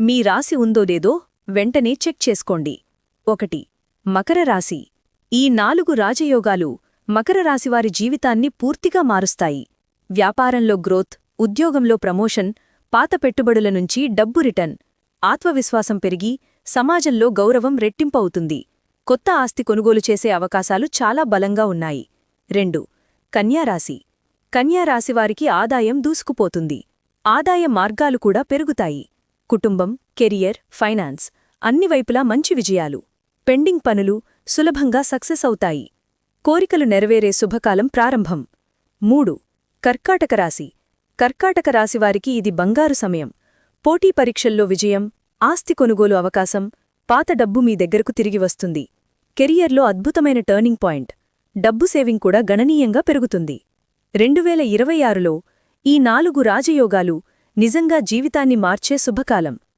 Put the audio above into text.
మీ రాశి ఉందో లేదో వెంటనే చెక్ చేసుకోండి. ఒకటి మకర రాశి. ఈ నాలుగు రాజయోగాలు మకర రాశివారి జీవితాన్ని పూర్తిగా మారుస్తాయి. వ్యాపారంలో గ్రోత్ ఉద్యోగంలో ప్రమోషన్ పాత పెట్టుబడుల నుంచి డబ్బు రిటర్న్ ఆత్మవిశ్వాసం పెరిగి సమాజంలో గౌరవం రెట్టింపవుతుంది. కొత్త ఆస్తి కొనుగోలు చేసే అవకాశాలు చాలా బలంగా ఉన్నాయి. రెండు కన్యారాశి కన్యారాశివారికి ఆదాయం దూసుకుపోతుంది. ఆదాయ మార్గాలు కూడా పెరుగుతాయి. కుటుంబం కెరియర్ ఫైనాన్స్ అన్ని వైపులా మంచి విజయాలు. పెండింగ్ పనులు సులభంగా సక్సెస్ అవుతాయి. కోరికలు నెరవేరే శుభకాలం ప్రారంభం. మూడు. కర్కాటక రాశి. కర్కాటక రాశివారికి ఇది బంగారు సమయం. పోటీ పరీక్షల్లో విజయం ఆస్తి కొనుగోలు అవకాశం పాత డబ్బు మీ దగ్గరకు తిరిగి వస్తుంది. కెరియర్లో అద్భుతమైన టర్నింగ్ పాయింట్. డబ్బు సేవింగ్ కూడా గణనీయంగా పెరుగుతుంది. రెండువేల ఇరవై ఆరులో ఈ నాలుగు రాజయోగాలు నిజంగా జీవితాన్ని మార్చే శుభకాలం.